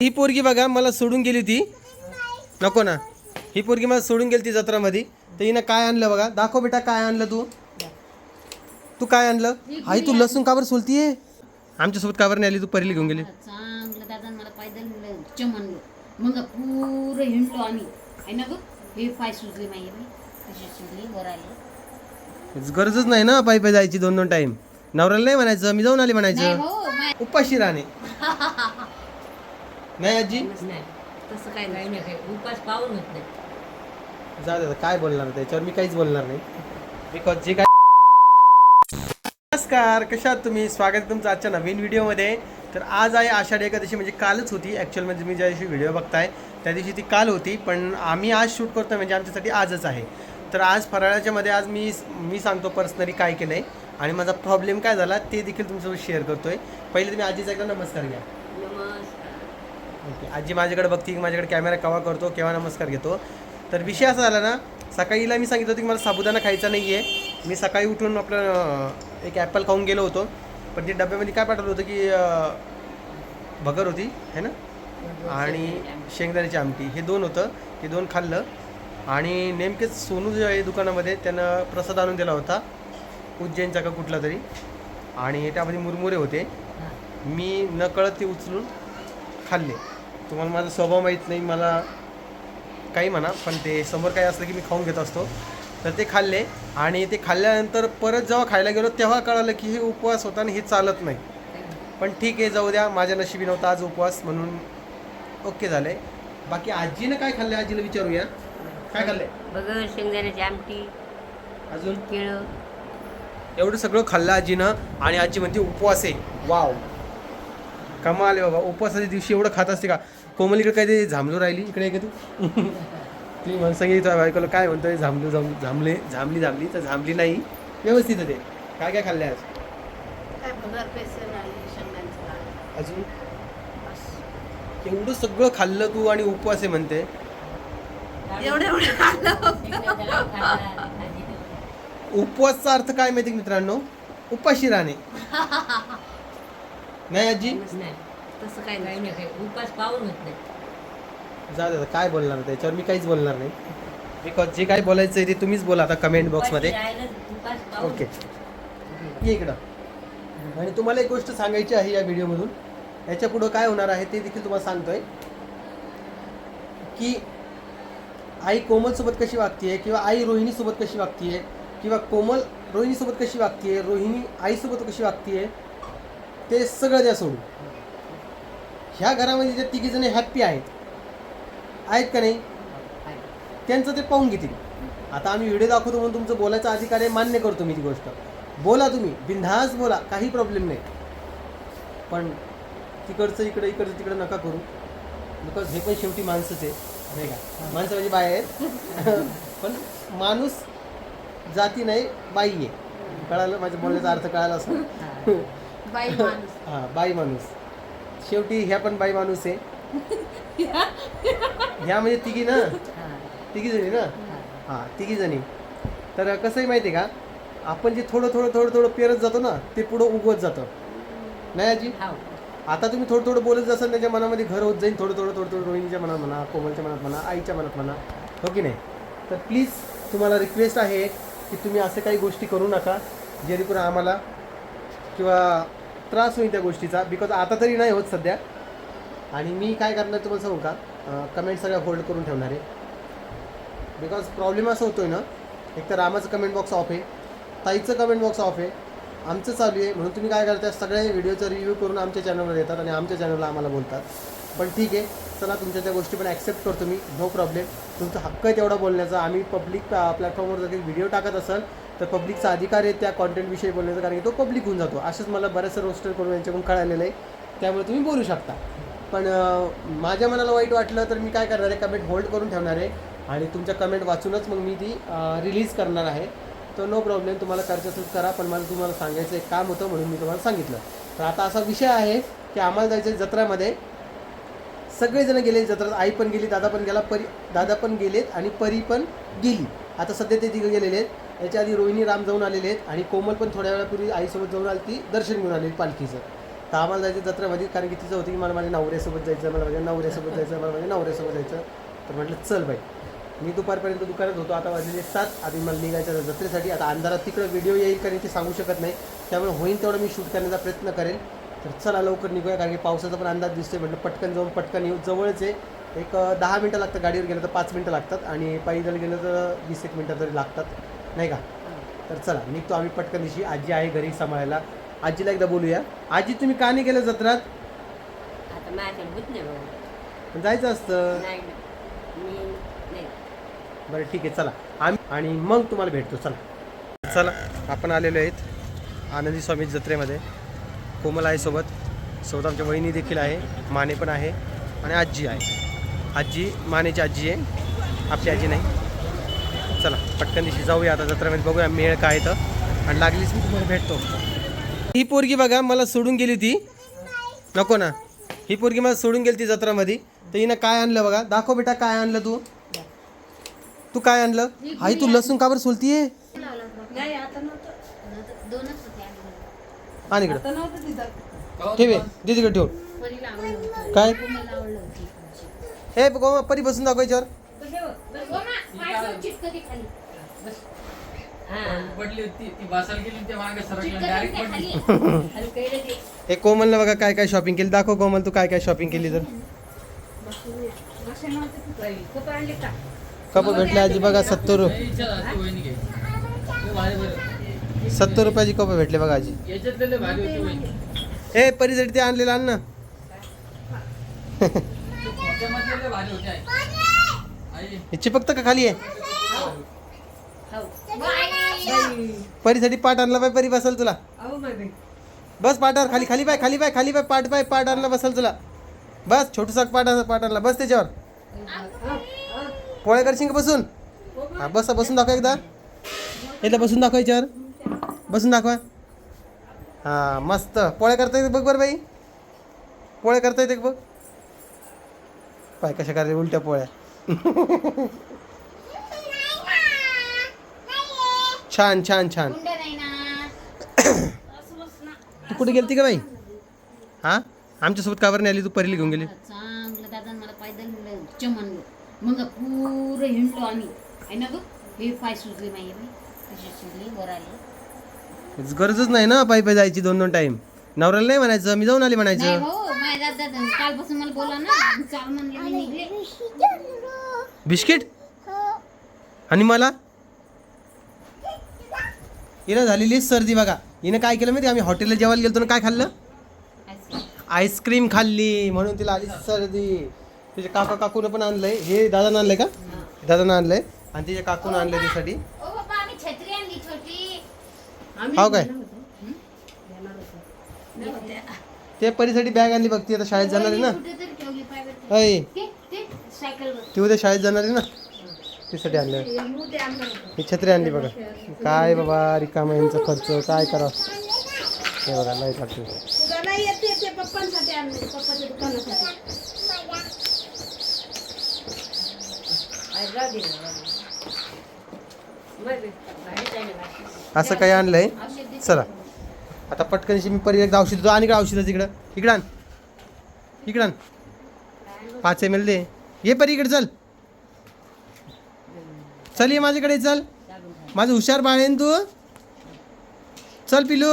ही पोरगी बघा मला सोडून गेली होती नको ना. ही पोरगी मला सोडून गेली ती जत्रामध्ये. तर हिनं काय आणलं बघा? दाखव बेटा काय आणलं तू? तू काय आणलं? आई तू लसूण काबर सोलतीये? आमच्यासोबत काबर नाही आली? तू परीला घेऊन गेली. चांगलं दादा मला पायदल नेलं चमनलो मग पुरं हिंडलो आम्ही. आहे ना हे पाय सुजले कशी सुजली? वर आले. गरजच नाही ना पायी पायी जायची दोन दोन टाइम नवऱ्याला नाही म्हणायचं मी जाऊन आली नाही म्हणायचं उपाशी राहणे नाही आजी नाही तसं काही नाही काही उपास पाहून होत नाही. जाऊ दे आता, काय बोलणार त्याच्यावर? मी काहीच बोलणार नाही. बिकॉज जे काय नमस्कार कशा आहात तुम्ही? स्वागत आहे तुमचं आजच्या नवीन व्हिडिओमध्ये. तर आज आहे आषाढी एकादशी म्हणजे कालच होती. ॲक्च्युअल म्हणजे तुम्ही ज्या दिवशी व्हिडिओ बघताय त्या दिवशी ती काल होती. पण आम्ही आज शूट करतोय म्हणजे आमच्यासाठी आजच आहे. तर आज फराळाच्या मध्ये आज मी मी सांगतो पर्सनली काय केलं आहे आणि माझा प्रॉब्लेम काय झाला ते देखील तुमच्यासोबत शेअर करतोय. पहिले तुम्ही आजीचा एकदा नमस्कार घ्या. ओके. आजी माझ्याकडे बघती की माझ्याकडे कॅमेरा केव्हा करतो केव्हा नमस्कार घेतो. तर विषय असा झाला ना सकाळीला मी सांगितलं होतं की मला साबुदाणा खायचा नाही आहे मी सकाळी उठून आपलं एक ॲपल खाऊन गेलो होतो. पण ते डब्यामध्ये काय पाठवलं होतं की भगर होती है ना? आणि शेंगदाण्याची आमटी. हे दोन होतं हे दोन खाल्लं. आणि नेमकेच सोनू जे आहे दुकानामध्ये त्यानं प्रसाद आणून दिला होता. उज्जैनचा का कुठला तरी. आणि त्यामध्ये मुरमुरे होते. मी नकळत ते उचलून खाल्ले. तुम्हाला माझा स्वभाव माहीत नाही मला काही म्हणा पण ते समोर काही असलं की मी खाऊन घेत असतो. तर ते खाल्ले आणि ते खाल्ल्यानंतर परत जेव्हा खायला गेलो तेव्हा कळालं की हे उपवास होता आणि हे चालत नाही. पण ठीक आहे जाऊ द्या माझ्या नशिबी नव्हता आज उपवास म्हणून ओके झालंय. बाकी आजीनं काय खाल्लं आजीला विचारूया. काय खाल्लंय? बघ शेंगदाण्याची आमटी अजून? केळं. एवढं सगळं खाल्लं आजीनं आणि आजी म्हणते उपवास आहे. वाव. कमाल आहे बाबा. उपवासाच्या दिवशी एवढं खात असते का? कोमल इकडे काय ते झांबलो राहिली? इकडे आहे का तू? ती म्हणून सांगितलं बायकोला काय म्हणतोय? झांबलो जाम झांबले झांबली झांबली तर झांबली नाही. व्यवस्थित आहे ते. काय काय खाल्ले आज. अजून? एवढं सगळं खाल्लं तू आणि उपवास आहे म्हणते. उपवासचा अर्थ काय माहिती मित्रांनो? उपाशी राहणे. नाही आजी? नाही तसं नाही काही उपास पाहून होत नाही. जाऊ दे आता, काय बोलणार त्याच्यावर? मी काहीच बोलणार नाही. बिकॉज जे काय बोलायचं आहे ते तुम्हीच बोला आता कमेंट बॉक्समध्ये उपाशी राहिलं, उपास पाहून. ओके ये इकडं. आणि तुम्हाला एक गोष्ट सांगायची आहे या व्हिडिओमधून. याच्या पुढं काय होणार आहे ते देखील तुम्हाला सांगतोय. की आई कोमलसोबत कशी वागतीये किंवा आई रोहिणीसोबत कशी वागतीये किंवा कोमल रोहिणीसोबत कशी वागतीये रोहिणी आईसोबत कशी वागतीये ते सगळं द्या सोडून. ह्या घरामध्ये जे तिघी जण हॅप्पी आहेत आहेत का नाही? त्यांचं ते पाहून घेतील. आता आम्ही व्हिडिओ दाखवतो म्हणून तुमचं बोलायचा अधिकार आहे मान्य करतो मी ती गोष्ट. बोला तुम्ही बिनधास्त बोला काही प्रॉब्लेम नाही. पण तिकडचं इकडे इकडचं तिकडे नका करू. बिकॉज हे पण शेवटी माणसंच आहे. नाही का? माणसं म्हणजे बाय आहेत. पण माणूस जाती नाही बाई आहे. कळालं? माझ्या बोलण्याचा अर्थ कळाला असं. बाई माणूस. हां बाई माणूस. शेवटी ह्या पण बाई माणूस आहे. ह्या म्हणजे तिघी ना? तिघी जणी ना? हां. तिघी जणी. तर कसंही माहिती आहे का? आपण जे थोडं थोडं थोडं थोडं पेरत जातो ना ते पुढं उगवत जातं. नाही आजी? हाव. आता तुम्ही थोडं थोडं बोलत जासाल त्याच्या मनामध्ये घर होत जाईल थोडं थोडं थोडं थोडं रोहिणीच्या मनात म्हणा कोमलच्या मनात म्हणा आईच्या मनात म्हणा. हो की नाही? तर प्लीज तुम्हाला रिक्वेस्ट आहे की तुम्ही असे काही गोष्टी करू नका जेणेकरून आम्हाला किंवा त्रास होईल त्या गोष्टीचा बिकॉज आता तरी नाही होत सध्या. आणि मी काय करणार तुम्हाला सांगू का? कमेंट सगळ्या होल्ड करून ठेवणार आहे. बिकॉज प्रॉब्लेम असं होतो आहे ना एक तर रामाचं कमेंट बॉक्स ऑफ आहे ताईचं कमेंट बॉक्स ऑफ आहे आमचं चालू आहे म्हणून तुम्ही काय करता सगळे व्हिडिओचा रिव्ह्यू करून आमच्या चॅनलवर येतात आणि आमच्या चॅनलला आम्हाला बोलतात. पण ठीक आहे चला तुमच्या त्या गोष्टी पण ॲक्सेप्ट करतो मी नो प्रॉब्लेम तुमचा हक्क आहे तेवढा बोलण्याचा. आम्ही पब्लिक प्लॅटफॉर्मवर जर व्हिडिओ टाकत असाल तर पब्लिकचा अधिकार आहे त्या कॉन्टेंटविषयी बोलण्याचा कारण की तो पब्लिक होऊन जातो. असंच मला बऱ्याचशा रोस्टर करून यांच्याकडून कळालेलं आहे. त्यामुळे तुम्ही बोलू शकता. पण माझ्या मनाला वाईट वाटलं तर मी काय करणार आहे? कमेंट होल्ड करून ठेवणार आहे. आणि तुमच्या कमेंट वाचूनच मग मी ती रिलीज करणार आहे. तर नो प्रॉब्लेम तुम्हाला करायचं असेल करा पण मला तुम्हाला सांगायचं एक काम होतं म्हणून मी तुम्हाला सांगितलं. तर आता असा विषय आहे की आम्हाला जायचं जत्रामध्ये. सगळेजण गेले जत्रात आई पण गेली दादा पण गेला परी दादा पण गेलेत आणि परी पण गेली. आता सध्या ते तिघं गेलेले आहेत. याच्या आधी रोहिणी राम जाऊन आलेले आहेत आणि कोमल पण थोड्या वेळापूर्वी आईसोबत जाऊन आली ती दर्शन घेऊन आलेली पालखीचं. तर आम्हाला जायचं जत्रामध्ये कारण की तिचं होतं की मला माझ्या नवऱ्यासोबत जायचं मला माझ्या नवऱ्यासोबत जायचं मला माझ्या नवऱ्यासोबत जायचं. तर म्हटलं चल बाई. मी दुपारपर्यंत दुकानात होतो आता वाजलेले सात. आधी मला निघायचं होतं जत्रेसाठी. आता अंधारात तिकडं व्हिडिओ येईल कारण ते सांगू शकत नाही. त्यामुळे होईल तेवढं मी शूट करण्याचा प्रयत्न करेन तर चला लवकर निघूया कारण की पावसाचा पण अंदाज दिसतोय. म्हटलं पटकन जाऊन पटकन येऊ. जवळच आहे. एक दहा मिनटं लागतात गाडीवर गेलं तर पाच मिनटं लागतात. आणि पायी गेलं तर वीस एक मिनटं तरी लागतात. नाही का? तर चला निघतो आम्ही पटकन दिवशी आजी आहे घरी सांभाळायला. आजीला एकदा बोलूया. आजी तुम्ही का नाही गेलं जत्रात? आता माझ्या होत नाही बाबा. जायचं असतं. नाही ना. मी नाही. बरं ठीक आहे चला. आम्ही आणि मग तुम्हाला भेटतो. चला. चला आपण आलेलो आहेत आनंदी स्वामी जत्रेमध्ये. कोमल आहे सोबत. सोबत आमच्या वहिनी देखील आहे. माने पण आहे. आणि आजी आहे. आजी मानेची आजी आहे. आपली आजी नाही. चला पटकन दिवशी जाऊया. आता जत्रेमध्ये बघूया मेळ काय तर. आणि लागलीच मी तुम्हाला भेटतो. ही पोरगी बघा मला सोडून गेली होती नको ना. ही पोरगी मला सोडून गेली ती जत्रामध्ये. तर हिनं काय आणलं बघा? दाखव बेटा काय आणलं तू? तू काय आणलं? आई तू लसूण का बरं सोलतीये? नाही आता नव्हतं. दोनच होते आणि इकडं. ठेवे दीदीकडे ठेव. काय मला आवडलं होती. हे परी बसून दाखव याच्यावर. हे. कोमलने बघा काय काय शॉपिंग केली. दाखव कोमल तू काय काय शॉपिंग केली तर. कप भेटले आजी बघा सत्तर रुपये सत्तर रुपयाची कप भेटले बघा आजी. ए परिसर ते आणलेलं आण ना. हे चिपकतं का खाली आहे? परीसाठी पाठ आणला पाय परी बसल तुला. बस पाटावर खाली खाली पाय खाली पाय खाली पाय पाठ पाय पाठ आणला बसल तुला. बस छोटूसा पाठ पाठ आणला. बस त्याच्यावर. पोळ्या करशील का बसून? हा बस बसून दाखवा एकदा. एकदा बसून दाखवा याच्यावर. बसून दाखवा. हा मस्त. पोळ्या करता येते बघ बरं बाई. पोळ्या करता येते बघ? पाय कशा करायला उलट्या पोळ्या. छान छान छान. नाही. तू कुठे गेलती का बाई? हा? आमच्यासोबत का नाही आली? तू परीला घेऊन गेली? चांगलं दादा मला पायदल चमनलो मग पुरं हिंडलो आम्ही. आहे ना ग? हे पाय सुजले कशी सुजली? वर आले. गरजच नाही ना पायी पायी जायची दोन दोन टाइम नवऱ्याला नाही म्हणायचं मी जाऊन आली नाही म्हणायचं दादा कालपासून मला बोला ना. चाल म्हणले बिस्किट? आणि मला? हिला झालेली सर्दी बघा. हिनं काय केलं माहिती आम्ही हॉटेलला जेवायला गेलो ना काय खाल्लं? आईस्क्रीम खाल्ली म्हणून तिला आली सर्दी. तिच्या काका काकूनं पण आणलंय. हे दादानं आणलंय का? दादानं आणलंय. आणि तिच्या काकून आणलंय छोटी हो काय? ते परीसाठी बॅग आणली बघ ती. आता शाळेत जाणार आहे ना. ते उद्या शाळेत जाणार आहे ना? त्यासाठी आणलं. ही छत्री आणली बघा. काय बाबा रिकामा यांचा खर्च काय करा हे बघा नाही टाकतो. असं काही आणलंय. चला. आता पटकनशी मी परी एकदा औषध आणि इकडे औषध इकडं इकडं आण. इकडं आण. पाच एम एल दे. ये परी इकडे चल. चल ये माझ्याकडे चल. माझं हुशार बाळ आहे ना तू. चल पिलू.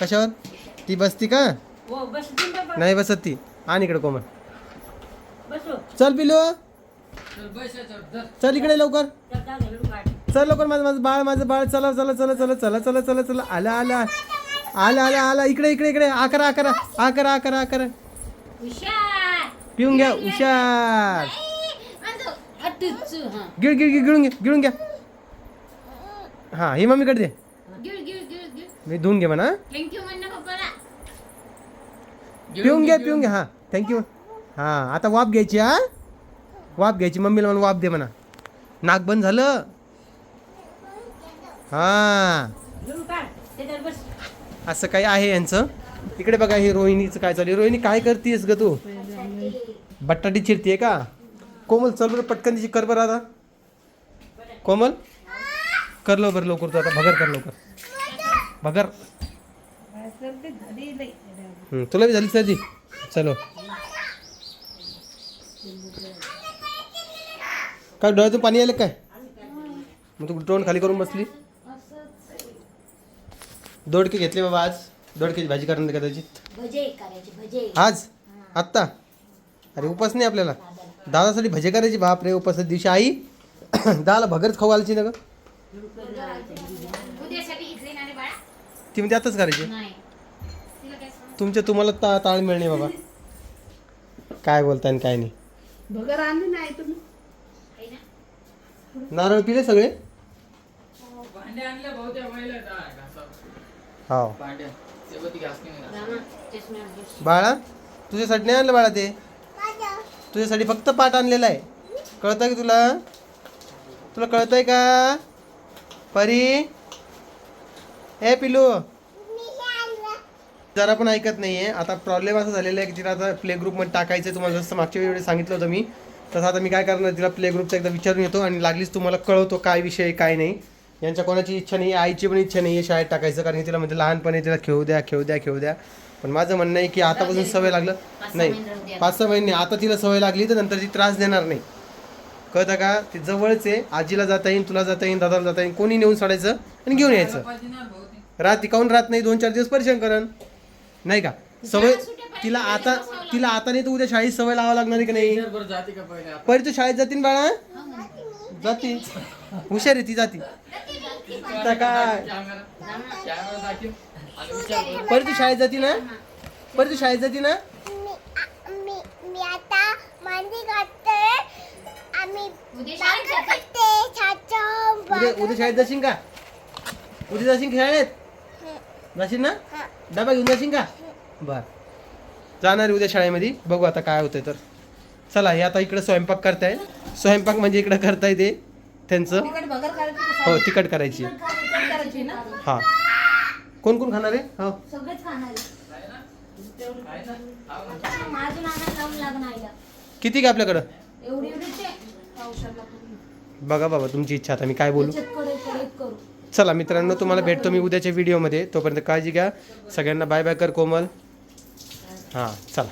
कशावर? ती बसती का? नाही बसत ती. आणि इकडे कोमल. चल पिलू. चल इकडे लवकर. चल, लवकर माझं माझं बाळ माझं बाळ. चला चला चला चला चला चला चला चला. आला आला. आला आला आला. इकडे इकडे इकडे. आकरा आकरा. आकरा आकरा आकरा. पिऊन घ्या हुशार. गिळ गिळ गिळ गिळून घ्या गिळून घ्या. हा ही मम्मीकडे दे. मी धुवून घे म्हणा पिऊन घ्या पिऊन घ्या. हा थँक्यू हा आता वाफ घ्यायची हा. वाफ घ्यायची मम्मीला म्हणून वाफ दे म्हणा. नाक बंद झालं. हा. असं काही आहे यांचं. इकडे बघा हे रोहिणीचं काय चालू आहे. रोहिणी काय करतेस ग तू? बटाटी है का? कोमल चल बरं पटकन तिची कर बरं आता. कोमल? कर लो बरं लवकर तू आता. भगर कर लवकर. भगर. सर्दी झाली नाही हं, तुला बी झाली सर्दी चलो. काय डोळ्यातून पाणी आलं काय? मग तू तोंड खाली करून बसली. दोडके घेतले बाबा आज. दोडक्याची भाजी करणार भजे करायचे भजे. आज? आत्ता? अरे उपास नाही आपल्याला. दादासाठी भजे करायची. बाप रे उपासाच्या दिवशी आई दादाला भगरच खाऊ घालायची ना ग. ती म्हणजे आताच करायची? तुमच्या तुम्हाला ता ताळ मिळणे बाबा. काय बोलताय आणि काय नाही. भगर आणली नाही तुम्ही? आहे ना? नारळ पिले सगळे? हो. बाळा तुझ्यासाठी नाही आणलं बाळा ते. तुझ्यासाठी फक्त पाठ आणलेला आहे. कळतं की तुला? तुला कळतंय का? परी? ए पिलू जरा पण ऐकत नाही आहे आता प्रॉब्लेम असा झालेला आहे की तिला आता प्ले ग्रुपमध्ये टाकायचं आहे. तुम्हाला जसं मागच्या वेळी सांगितलं होतं मी. तसं आता मी काय करणार तिला प्ले ग्रुपचा एकदा विचारून येतो आणि लागलीच तुम्हाला कळवतो काय विषय काय नाही. यांच्या कोणाची इच्छा नाही आईची पण इच्छा नाही आहे शाळेत टाकायचं. कारण की तिला म्हणजे लहानपणी तिला खेळू द्या खेळू द्या खेळू द्या. पण माझं म्हणणं आहे की आतापासून सवय लागलं. नाही. पाच सहा महिने आता तिला सवय लागली तर नंतर ती त्रास देणार नाही. कळतं का? ती जवळच आहे. आजीला जाता येईल तुला जाता येईल दादाला जाता येईल कोणी नेऊन सोडायचं आणि घेऊन यायचं. पाहिजे ना भाऊ ते. रात काऊन राहत नाही? दोन चार दिवस परेशान करण. नाही का? सवय तिला आता तिला आता नाही तर उद्या शाळेत सवय लावावं लागणार आहे की नाही? परी तू शाळेत जातीन बाळा. जाती हुशार आहे ती जाती आता काय? कॅमेरा कॅमेरा दाखव आणि विचार बरं. परी तू शाळेत जाती ना? परी तू शाळेत जाती ना? मी मी आता घालते. आम्ही उद्या शाळेत जाते. करते छाछा उद्या उद्या शाळेत जाशील का? उद्या जाशील शाळेत जाशील ना? डबा घेऊन जाशील का? बर. जाणार आहे उद्या शाळेमध्ये. बघू आता काय होतंय तर. चला हे आता इकडे स्वयंपाक करताय. स्वयंपाक म्हणजे इकडे करताय ते. त्यांचं. भगर हो तिखट करायची. करायची ना? हा. कोण कोण खाणार आहे? हो. सगळेच खाणार आहे. ना? म्हणतो. माझं नाना लावून लागणार आईला किती का आपल्याकडं? एवढी एवढीच आहे पावसाला बघा बाबा तुमची इच्छा. आता मी काय बोलू? त्याच्यात कडे कडे करू. चला मित्रांनो तुम्हाला भेटतो मी उद्याच्या व्हिडिओमध्ये. तोपर्यंत काळजी घ्या. सगळ्यांना बाय बाय कर कोमल. हां चला.